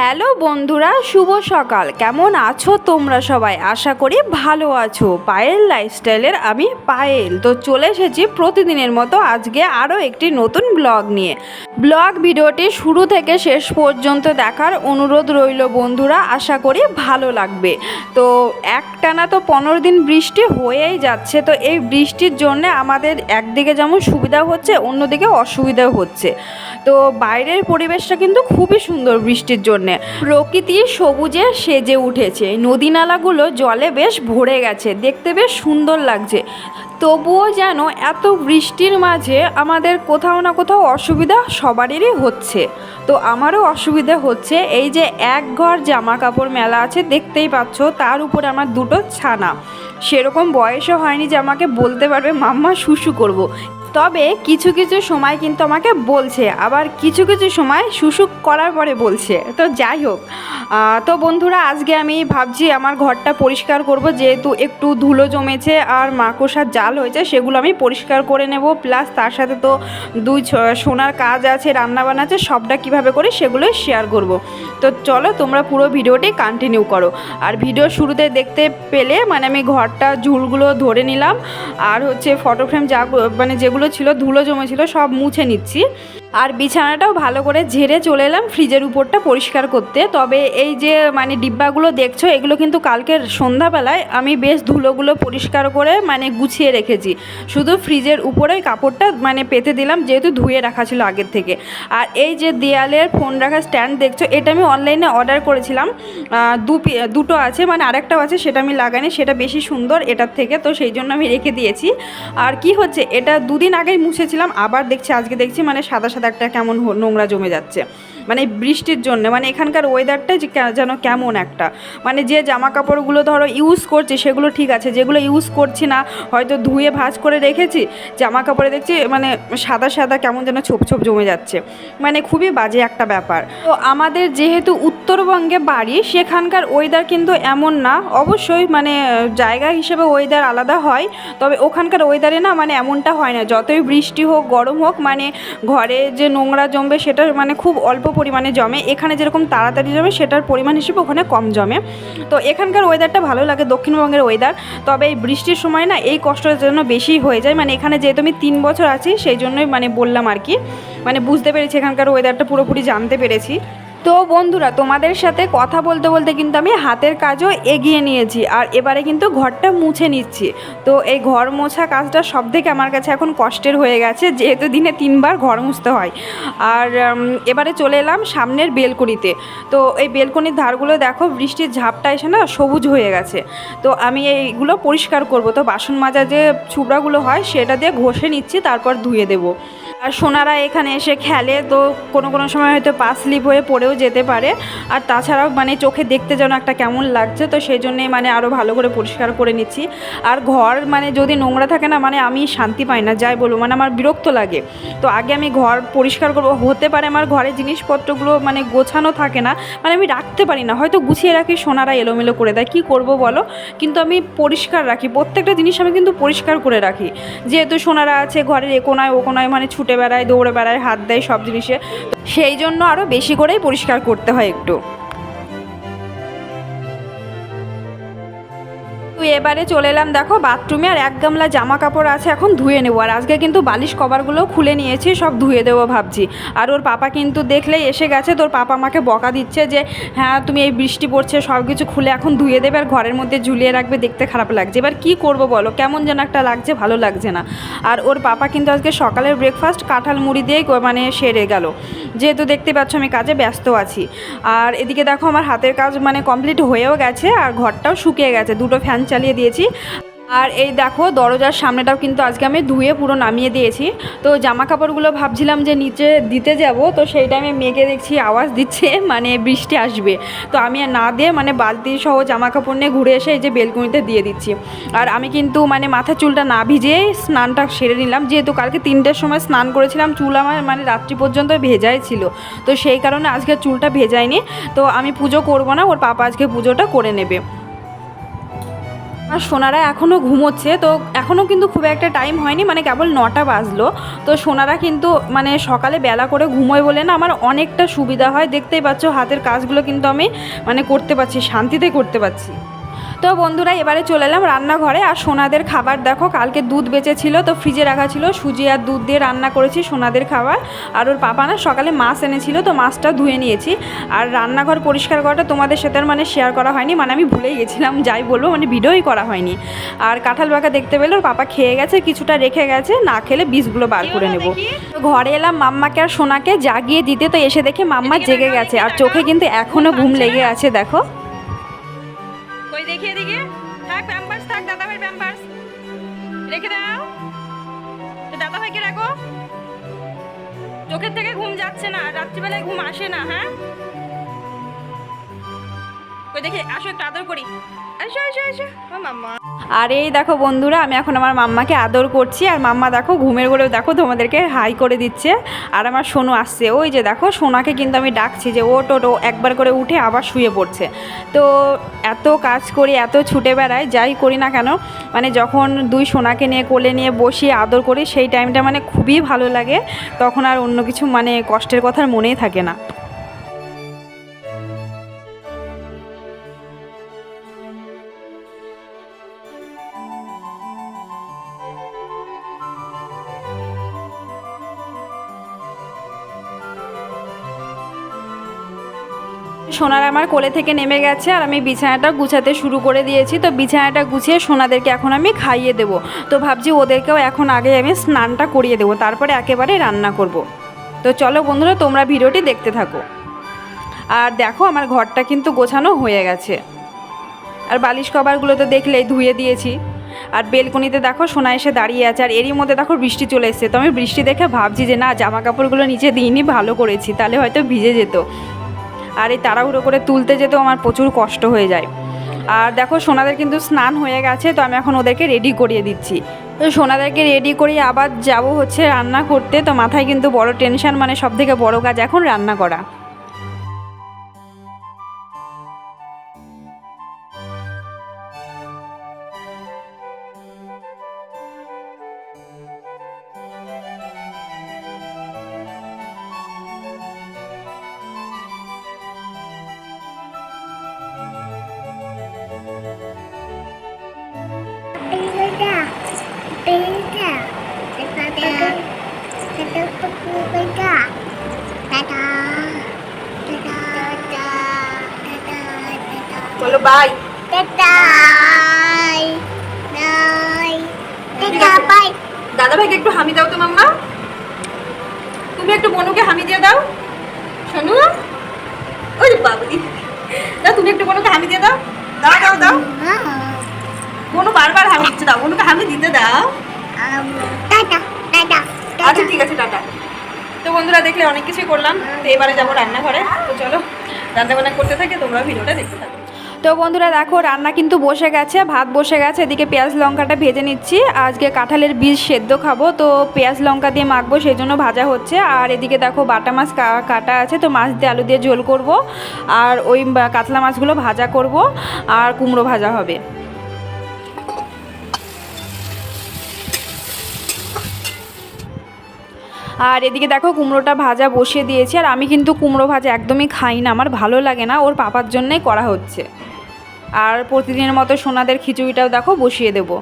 Hello বন্ধুরা, শুভ সকাল। কেমন আছো তোমরা সবাই? আশা করি ভালো আছো। পায়েল লাইফস্টাইলের আমি পায়েল। তো চলে এসেছি প্রতিদিনের মতো আজকে আরও একটি নতুন ব্লগ নিয়ে। ব্লগ ভিডিওটি শুরু থেকে শেষ পর্যন্ত দেখার অনুরোধ রইল বন্ধুরা, আশা করি ভালো লাগবে। তো একটানা তো পনেরো দিন বৃষ্টি হয়েই যাচ্ছে, তো এই বৃষ্টির জন্য আমাদের একদিকে যেমন সুবিধা হচ্ছে, অন্যদিকে অসুবিধা হচ্ছে। তো বাইরের পরিবেশটা কিন্তু খুবই সুন্দর বৃষ্টির জন্যে। প্রকৃতি সবুজে সেজে উঠেছে। নদী নালাগুলো জলে বেশ ভরে গেছে। দেখতে বেশ সুন্দর লাগছে। তবুও যেন এত বৃষ্টির মাঝে আমাদের কোথাও না কোথাও অসুবিধা সবারই হচ্ছে। তো আমারও অসুবিধা হচ্ছে। এই যে এক ঘর জামা কাপড় মেলা আছে, দেখতেই পাচ্ছ, তার উপর আমার দুটো ছানা। সেরকম বয়সও হয়নি যে আমাকে বলতে পারবে, মাম্মা, শুশু করব। তবে কিছু কিছু সময় কিন্তু আমাকে বলছে, আবার কিছু কিছু সময় শুশুক করার পরে বলছে। তো যাই হোক তো বন্ধুরা আজকে আমি ভাবছি আমার ঘরটা পরিষ্কার করব, যেহেতু একটু ধুলো জমেছে আর মাকড়সার জাল হয়েছে, সেগুলো আমি পরিষ্কার করে নেব। প্লাস তার সাথে তো দুই সোনার কাজ আছে, রান্নাবান্না আছে, সবটা কীভাবে করি সেগুলোই শেয়ার করব। তো চলো তোমরা পুরো ভিডিওটি কন্টিনিউ করো। আর ভিডিও শুরুতে দেখতে পেলে মানে আমি ঘরটা ঝুলগুলো ধরে নিলাম। আর হচ্ছে ফটো ফ্রেম যা মানে যেগুলো ছিল ধুলো জমেছিল সব মুছে নিচ্ছি। আর বিছানাটাও ভালো করে ঝেড়ে চলে এলাম, ফ্রিজের উপরটা পরিষ্কার করতে। তবে এই যে মানে ডিব্বাগুলো দেখছ, এগুলো কিন্তু কালকের সন্ধ্যাবেলায় আমি বেশ ধুলোগুলো পরিষ্কার করে মানে গুছিয়ে রেখেছি। শুধু ফ্রিজের উপরে কাপড়টা মানে পেতে দিলাম, যেহেতু ধুয়ে রাখা ছিল আগের থেকে। আর এই যে দেয়ালের ফোন রাখার স্ট্যান্ড দেখছ, এটা আমি অনলাইনে অর্ডার করেছিলাম। দু দুটো আছে মানে আরেকটাও আছে, সেটা আমি লাগাইনি, সেটা বেশি সুন্দর এটার থেকে, তো সেই জন্য আমি রেখে দিয়েছি। আর কি হচ্ছে, এটা দুদিন আগেই মুছেছিলাম, আবার দেখছি, আজকে দেখছি মানে সাদা সাদা একটা কেমন নোংরা জমে যাচ্ছে। মানে বৃষ্টির জন্য মানে এখানকার ওয়েদারটা যে যেন কেমন একটা। মানে যে জামা কাপড়গুলো ধরো ইউজ করছি, সেগুলো ঠিক আছে, যেগুলো ইউজ করছি না, হয়তো ধুয়ে ভাঁজ করে রেখেছি জামা কাপড়ে দেখছি মানে সাদা সাদা কেমন যেন ছোপ ছোপ জমে যাচ্ছে। মানে খুবই বাজে একটা ব্যাপার। তো আমাদের যেহেতু উত্তরবঙ্গে বাড়ি, সেখানকার ওয়েদার কিন্তু এমন না। অবশ্যই মানে জায়গা হিসেবে ওয়েদার আলাদা হয়, তবে ওখানকার ওয়েদারে না মানে এমনটা হয় না। যতই বৃষ্টি হোক, গরম হোক মানে ঘরে যে নোংরা জমবে সেটা মানে খুব অল্প পরিমাণে জমে, এখানে যেরকম তাড়াতাড়ি জমে সেটার পরিমাণ হিসেবে ওখানে কম জমে। তো এখানকার ওয়েদারটা ভালো লাগে দক্ষিণবঙ্গের ওয়েদার তবে এই বৃষ্টির সময় না এই কষ্টের জন্য বেশি হয়ে যায়। মানে এখানে যেহেতু আমি তিন বছর আছি, সেই জন্যই মানে বললাম আর কি। মানে বুঝতে পেরেছি এখানকার ওয়েদারটা পুরোপুরি জানতে পেরেছি। তো বন্ধুরা, তোমাদের সাথে কথা বলতে বলতে কিন্তু আমি হাতের কাজও এগিয়ে নিয়েছি আর এবারে কিন্তু ঘরটা মুছে নিচ্ছি। তো এই ঘর মোছা কাজটা সব থেকে আমার কাছে এখন কষ্টের হয়ে গেছে, যেহেতু দিনে তিনবার ঘর মুছতে হয়। আর এবারে চলে এলাম সামনের বেলকনিতে। তো এই বেলকনির ধারগুলো দেখো, বৃষ্টির ঝাপটা এসে না সবুজ হয়ে গেছে। তো আমি এইগুলো পরিষ্কার করব। তো বাসন মাজা যে ছুবড়াগুলো হয়, সেটা দিয়ে ঘষে নিচ্ছি, তারপর ধুয়ে দেবো। আর সোনারা এখানে এসে খেলে, তো কোনো কোনো সময় হয়তো পা স্লিপ হয়ে পড়েও যেতে পারে। আর তাছাড়াও মানে চোখে দেখতে যেন একটা কেমন লাগছে, তো সেই জন্যেই মানে আরও ভালো করে পরিষ্কার করে নিচ্ছি। আর ঘর মানে যদি নোংরা থাকে না মানে আমি শান্তি পাই না, যাই বলব মানে আমার বিরক্ত লাগে। তো আগে আমি ঘর পরিষ্কার করব, হতে পারে আমার ঘরে জিনিসপত্রগুলো মানে গোছানো থাকে না মানে আমি রাখতে পারি না, হয়তো গুছিয়ে রাখি, সোনারা এলোমেলো করে দেয়, কী করব বলো? কিন্তু আমি পরিষ্কার রাখি, প্রত্যেকটা জিনিস আমি কিন্তু পরিষ্কার করে রাখি। যেহেতু সোনারা আছে, ঘরের এ কোনায় ও কোনায় মানে ছুটে বেড়ায়, দৌড়ে বেড়ায়, হাত দেয় সব জিনিসে সেই জন্য আরও বেশি করেই পরিষ্কার করতে হয় একটু। এবারে চলে এলাম, দেখো বাথরুমে আর এক গামলা জামা কাপড় আছে, এখন ধুয়ে নেব। আর আজকে কিন্তু বালিশ কভারগুলো খুলে নিয়েছি, সব ধুয়ে দেবো ভাবছি। আর ওর পাপা কিন্তু দেখলেই এসে গেছে, তোর পাপা আমাকে বকা দিচ্ছে যে হ্যাঁ তুমি এই বৃষ্টি পড়ছে, সব কিছু খুলে এখন ধুয়ে দেবে, আর ঘরের মধ্যে ঝুলিয়ে রাখবে, দেখতে খারাপ লাগছে। এবার কি করব বলো, কেমন যেন একটা লাগছে, ভালো লাগছে না। আর ওর পাপা কিন্তু আজকে সকালের ব্রেকফাস্ট কাঁঠাল মুড়ি দিয়ে মানে সেরে গেল। যেহেতু দেখতে পাচ্ছ আমি কাজে ব্যস্ত আছি। আর এদিকে দেখো আমার হাতের কাজ মানে কমপ্লিট হয়েও গেছে, আর ঘরটাও শুকিয়ে গেছে, দুটো ফ্যান চালিয়ে দিয়েছি। আর এই দেখো, দরজার সামনেটাও কিন্তু আজকে আমি ধুয়ে পুরো নামিয়ে দিয়েছি। তো জামা কাপড়গুলো ভাবছিলাম যে নিচে দিতে যাব, তো সেই টাইমে মেঘে দেখছি আওয়াজ দিচ্ছে মানে বৃষ্টি আসবে। তো আমি না দিয়ে মানে বালতি সহ জামা কাপড় নিয়ে ঘুরে এসে এই যে বেলকুনিতে দিয়ে দিচ্ছি। আর আমি কিন্তু মানে মাথা চুলটা না ভিজিয়ে স্নানটা সেরে নিলাম, যেহেতু কালকে তিনটের সময় স্নান করেছিলাম, চুল আমার মানে রাত্রি পর্যন্ত ভেজাই ছিল। তো সেই কারণে আজকে চুলটা ভেজায়নি। তো আমি পুজো করব না, ওর পাপা আজকে পুজোটা করে নেবে। আর সোনারা এখনও ঘুমোচ্ছে, তো এখনও কিন্তু খুব একটা টাইম হয়নি মানে কেবল নটা বাজলো। তো সোনারা কিন্তু মানে সকালে বেলা করে ঘুমোয় বলে না, আমার অনেকটা সুবিধা হয়। দেখতেই পাচ্ছ, হাতের কাজগুলো কিন্তু আমি মানে করতে পারছি শান্তিতে করতে পারছি। তো বন্ধুরা এবারে চলে এলাম রান্নাঘরে। আর সোনাদের খাবার দেখো কালকে দুধ বেঁচেছিল তো ফ্রিজে রাখা ছিল সুজি আর দুধ দিয়ে রান্না করেছি সোনাদের খাবার। আর ওর পাপা না সকালে মাছ এনেছিল তো মাছটা ধুয়ে নিয়েছি। আর রান্নাঘর পরিষ্কার করাটা তোমাদের সাথে আর মানে শেয়ার করা হয়নি মানে আমি ভুলেই গেছিলাম যাই বলব মানে ভিডিওই করা হয়নি। আর কাঁঠাল বাঁকা দেখতে পেলে ওর পাপা খেয়ে গেছে কিছুটা রেখে গেছে না খেলে বীজগুলো বার করে নেব। তো ঘরে এলাম মাম্মাকে আর সোনাকে জাগিয়ে দিতে তো এসে দেখে মাম্মা জেগে গেছে। আর চোখে কিন্তু এখনও ঘুম লেগে আছে দেখো। কই দিকে থাক প্যাম্পার্স থাক দাদা ভাই প্যাম্পার্স রেখে দাও। তো দাদা ভাইকে রাখো। চোখের থেকে ঘুম যাচ্ছে না, রাত্রিবেলায় ঘুম আসে না হ্যাঁ? কই দেখি আসো, একটু আদর করি। আসো আসো আসো। মাম্মা। আর এই দেখো বন্ধুরা, আমি এখন আমার মাম্মাকে আদর করছি, আর মাম্মা দেখো ঘুমের ঘরেও দেখো তোমাদেরকে হাই করে দিচ্ছে। আর আমার সোনু আসছে। ওই যে দেখো, সোনাকে কিন্তু আমি ডাকছি যে ও একবার করে উঠে আবার শুয়ে পড়ছে। তো এত কাজ করি, এত ছুটে বেড়াই, যাই করি না কেন মানে যখন দুই সোনাকে নিয়ে কোলে নিয়ে বসিয়ে আদর করি, সেই টাইমটা মানে খুবই ভালো লাগে। তখন আর অন্য কিছু মানে কষ্টের কথা মনেই থাকে না। সোনার আমার কোলে থেকে নেমে গেছে আর আমি বিছানাটা গুছাতে শুরু করে দিয়েছি। তো বিছানাটা গুছিয়ে সোনাদেরকে এখন আমি খাইয়ে দেবো। তো ভাবছি ওদেরকেও এখন আগে আমি স্নানটা করিয়ে দেবো। তারপরে একেবারে রান্না করব। তো চলো বন্ধুরা, তোমরা ভিডিওটি দেখতে থাকো। আর দেখো, আমার ঘরটা কিন্তু গোছানো হয়ে গেছে। আর বালিশ কভারগুলো তো দেখলেই ধুয়ে দিয়েছি। আর বেলকনিতে দেখো, সোনা এসে দাঁড়িয়ে আছে। আর এরই মধ্যে দেখো, বৃষ্টি চলে এসছে। তো আমি বৃষ্টি দেখে ভাবছি যে না, জামা কাপড়গুলো নিচে দিইনি, ভালো করেছি। তাহলে হয়তো ভিজে যেত। আর এই তাড়াহুড়ো করে তুলতে যেতেও আমার প্রচুর কষ্ট হয়ে যায়। আর দেখো, সোনাদের কিন্তু স্নান হয়ে গেছে, তো আমি এখন ওদেরকে রেডি করিয়ে দিচ্ছি। তো সোনাদেরকে রেডি করিয়ে আবার যাব হচ্ছে রান্না করতে, তো মাথায় কিন্তু বড় টেনশন মানে সব থেকে বড় কাজ এখন রান্না করা। বলো বাই. দাদা ভাইকে একটু হামি দাও তো মাম্মা। তুমি একটু বনুকে হামি দিয়ে দাও। শোনো। ওই বাবুদি দাও তুমি একটু বনুকে হামি দিয়ে দাও। দাও দাও দাও। বনু বারবার হামি দিচ্ছে দাও। বনুকে হামি দিতে দাও। Um, Tada. Tada. আচ্ছা ঠিক আছে টাটা তো বন্ধুরা দেখলে অনেক কিছুই করলাম, তো এবারে যাব রান্নাঘরে। তো চলো রান্না বান্না করতে থাকে, তোমরা ভিডিওটা দেখতে থাকো। তো বন্ধুরা দেখো, রান্না কিন্তু বসে গেছে, ভাত বসে গেছে, এদিকে পেঁয়াজ লঙ্কাটা ভেজে নিচ্ছি। আজকে কাঁঠালের বীজ সেদ্ধ খাব, তো পেঁয়াজ লঙ্কা দিয়ে মাখবো সেই জন্য ভাজা হচ্ছে। আর এদিকে দেখো, বাটা মাছ কাটা আছে, তো মাছ দিয়ে আলু দিয়ে ঝোল করব। আর ওই কাতলা মাছগুলো ভাজা করব, আর কুমড়ো ভাজা হবে। আর এদিকে দেখো কুমড়োটা ভাজা বসিয়ে দিয়েছি, আর আমি কিন্তু কুমড়ো ভাজা একদমই খাই না, আমার ভালো লাগে না, ওর পাপার জন্যই করা হচ্ছে। আর প্রতিদিনের মতো সোনাদের খিচুড়িটাও দেখো বসিয়ে দেবো।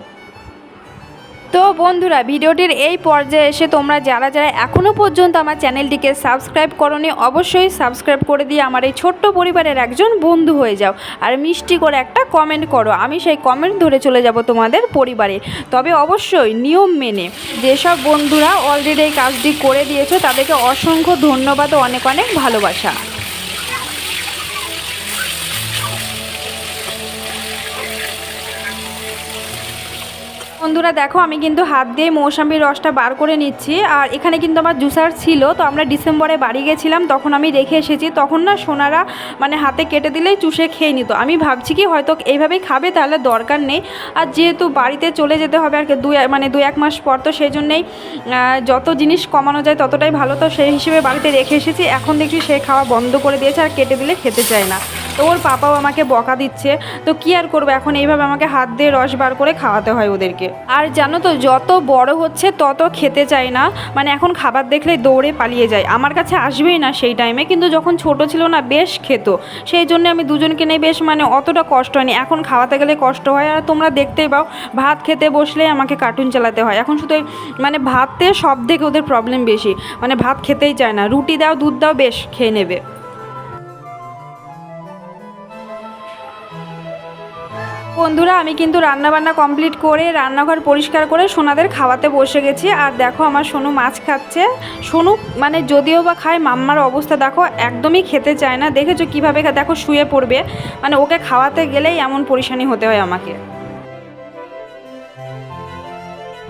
তো বন্ধুরা, ভিডিওটির এই পর্যায়ে এসে তোমরা যারা যারা এখনও পর্যন্ত আমার চ্যানেলটিকে সাবস্ক্রাইব করনি, অবশ্যই সাবস্ক্রাইব করে দিয়ে আমার এই ছোট্ট পরিবারের একজন বন্ধু হয়ে যাও আর মিষ্টি করে একটা কমেন্ট করো। আমি সেই কমেন্ট ধরে চলে যাব তোমাদের পরিবারে। তবে অবশ্যই নিয়ম মেনে যেসব বন্ধুরা অলরেডি এই কাজটি করে দিয়েছ, তাদেরকে অসংখ্য ধন্যবাদ ও অনেক অনেক ভালোবাসা। বন্ধুরা দেখো, আমি কিন্তু হাত দিয়ে মৌসাম্বির রসটা বার করে নিচ্ছি। আর এখানে কিন্তু আমার জুসার ছিল, তো আমরা ডিসেম্বরে বাড়ি গেছিলাম, তখন আমি রেখে এসেছি। তখন না সোনারা মানে হাতে কেটে দিলেই চুষে খেয়ে নিত। আমি ভাবছি কি হয়তো এইভাবেই খাবে, তাহলে দরকার নেই। আর যেহেতু বাড়িতে চলে যেতে হবে আর কি, দুই মানে দু এক মাস পর, তো সেই জন্যেই যত জিনিস কমানো যায় ততটাই ভালো। তো সেই হিসেবে বাড়িতে রেখে এসেছি। এখন দেখছি সে খাওয়া বন্ধ করে দিয়েছে আর কেটে দিলে খেতে চায় না। তো ওর পাপাও আমাকে বকা দিচ্ছে। তো কি আর করব? এখন এইভাবে আমাকে হাত দিয়ে রস বার করে খাওয়াতে হয় ওদেরকে। আর জানো তো, যত বড় হচ্ছে তত খেতে চায় না। মানে এখন খাবার দেখলে দৌড়ে পালিয়ে যায়। আমার কাছে আসবেই না সেই টাইমে কিন্তু যখন ছোট ছিল না, বেশ খেত। সেই জন্য আমি দুজনকে নিয়ে বেশ মানে অতটা কষ্ট হয়নি। এখন খাওয়াতে গেলে কষ্ট হয়। আর তোমরা দেখতেই পাও, ভাত খেতে বসলে আমাকে কার্টুন চালাতে হয়। এখন শুধু মানে ভাতে সব থেকে ওদের প্রবলেম বেশি। মানে ভাত খেতেই চায় না। রুটি দাও, দুধ দাও, বেশ খেয়ে নেবে। বন্ধুরা, আমি কিন্তু রান্নাবান্না কমপ্লিট করে রান্নাঘর পরিষ্কার করে সোনাদের খাওয়াতে বসে গেছি। আর দেখো, আমার সোনু মাছ খাচ্ছে। সোনু মানে যদিও বা খায়, মাম্মার অবস্থা দেখো, একদমই খেতে চায় না। দেখেছ কীভাবে দেখো শুয়ে পড়বে। মানে ওকে খাওয়াতে গেলেই এমন পরিশানি হতে হয় আমাকে।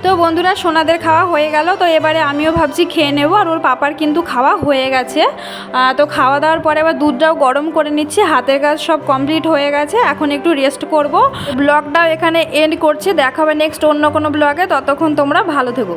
তো বন্ধুরা, সোনাদের খাওয়া হয়ে গেল। তো এবারে আমিও ভাবছি খেয়ে নেব, আর ওর পাপার কিন্তু খাওয়া হয়ে গেছে। তো খাওয়া দাওয়ার পরে আবার দুধটাও গরম করে নিচ্ছি, হাতের কাজ সব কমপ্লিট হয়ে গেছে, এখন একটু রেস্ট করব। ব্লগটাও এখানে এন্ড করছি, দেখাবে নেক্সট অন্য কোনো ব্লগে ততক্ষণ তোমরা ভালো থেকো।